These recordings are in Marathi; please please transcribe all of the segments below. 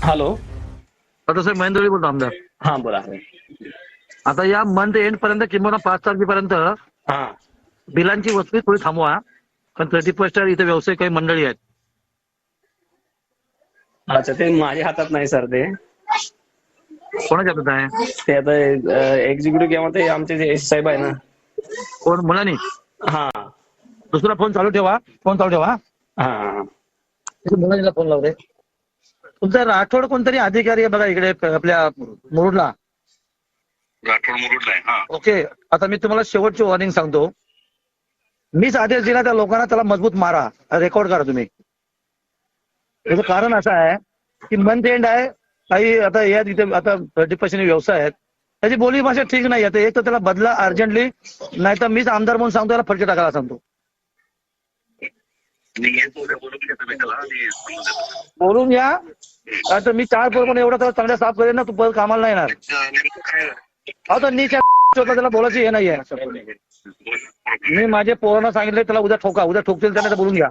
हॅलो आता साहेब महेंद्रजी बोलतो आमदार. हा बोला. आता या मंथ एंड पर्यंत किंवा पाच तारखेपर्यंत हा. बिलांची वस्तू थोडी थांबवा कारण थर्टी फर्स्ट इथे व्यावसायिक काही मंडळी आहेत. अच्छा ते माझ्या हातात नाही सर ते. कोणाच्या हातात आहे? ते आता एक्झिक्युटिव्ह किंवा ते आमचे जे एस साहेब आहे ना. कोण? मुलांनी? हा. दुसरा फोन चालू ठेवा फोन चालू ठेवा हा. मुलांना फोन लावते तुमचा राठोड कोणतरी अधिकारी आहे बघा इकडे प- आपल्या मुरुडला. राठोड मुरुडला आहे हा. ओके आता मी तुम्हाला शेवटची वॉर्निंग सांगतो. मीच आदेश दिला त्या लोकांना त्याला मजबूत मारा रेकॉर्ड करा तुम्ही. त्याचं कारण असं आहे की मंथ एंड आहे काही आता या तिथे आता थर्टी पर्सेंट व्यवसाय आहेत. त्याची बोली भाषा ठीक नाही आता एक तर त्याला बदला अर्जंटली नाही तर मीच आमदार म्हणून सांगतो त्याला फटके टाकायला सांगतो. बोलून घ्या. आता मी चार पोर पण एवढा त्याला चांगल्या साफ करेन ना तू परत कामाला नाही येणार. तर नीच्या होता त्याला बोलायची हे नाहीये मी माझे पोरांना सांगितले त्याला उद्या ठोका. उद्या ठोकतील त्याला तर बोलून घ्या.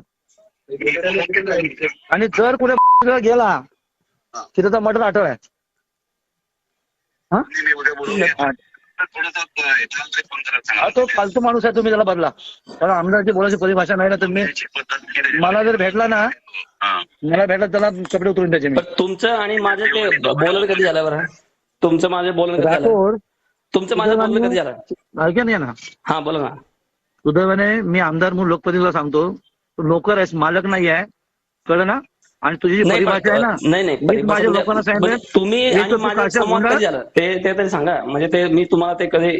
आणि जर कुठे गेला की त्याचा मटर आठव आहे. हा? हा. तो फालतू माणूस आहे तुम्ही त्याला बदला. कारण आमदारची बोलायची परिभाषा नाही ना केली. मला जर भेटला ना हा. मला भेटला त्याला कपडे उतरून द्यायचे मी. तुमचं आणि माझं ते बोलणं कधी झालं बरं? तुमचं माझं बोलणं कधी झालं? राठोड तुमचं माझं बोलणं कधी झालं? ऐका नाही ना. हा बोला ना. सुदैवाने मी आमदार म्हणून लोकप्रतिनिधीला सांगतो तू नोकर आहेस मालक नाही आहे कळलं ना? आणि तुझी परिभाषा आहे ना नाही नाही माझ्या म्हणजे- लोकांना सांगितलं म्हणजे तुम्ही तू ते ते तरी सांगा. म्हणजे ते मी तुम्हाला ते कधी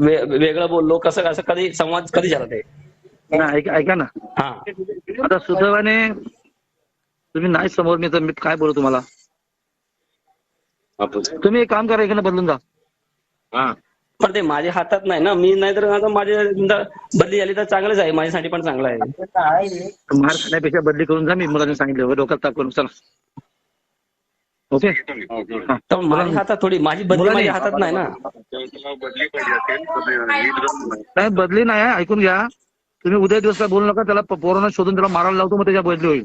वे- वेगळं बोललो कसं कसं कधी संवाद कधी झाला ते? ऐका ऐका ना. हा. आता सुदैवाने तुम्ही नाही समोर मी तर मी काय बोलू तुम्हाला? तुम्ही एक काम करा इकडे बदलून जा. हा. पण ते माझ्या हातात नाही ना. मी नाही तर आता माझ्या बदली झाली तर चांगलंच आहे. माझ्यासाठी पण चांगलं आहे. मार खाण्यापेक्षा बदली करून जा. मी मुलांनी सांगितलं. डोक्यात ताप करून चला ओके हा. तर माझ्या हातात थोडी माझी बदली माझ्या हातात नाही ना. बदली पाहिजे बदली नाही आहे, ऐकून घ्या. तुम्ही उद्या दिवस काय बोलू नका. त्याला पोरांना शोधून त्याला मारायला लावतो मग त्याच्या बदली होईल.